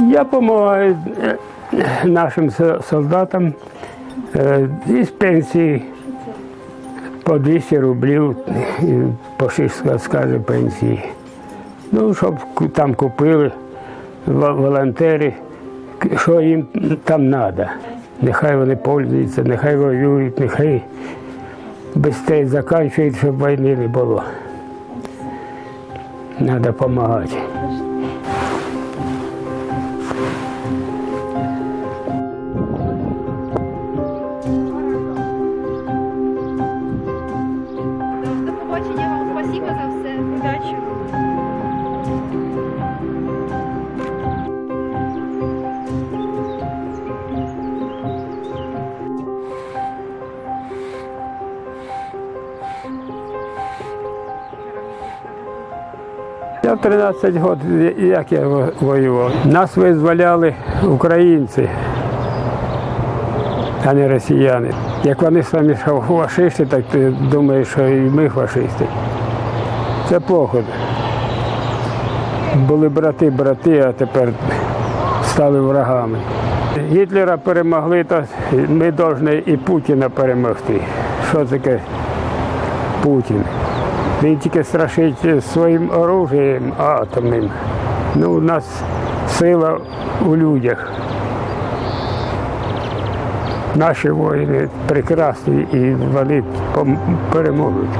Я допомагаю е, е, нашим солдатам е, із пенсії по 200 рублів, по 6 скаже пенсії. Ну, щоб там купили волонтери, що їм там треба. Нехай вони пользуються, нехай воюють, нехай швидше закінчують, щоб війни не було. Треба допомагати. До побачення вам спасибо за все. Удачі. Я 13 років, як я воював, нас визволяли українці, а не росіяни. Як вони самі фашисти, так ти думаєш, що і ми фашисти. Це плохо. Були брати-брати, а тепер стали врагами. Гітлера перемогли, то ми повинні і Путіна перемогти. Що таке Путін? Він тільки страшить своїм оружієм атомним. Ну, у нас сила у людях. Наші воїни прекрасні і вони переможуть.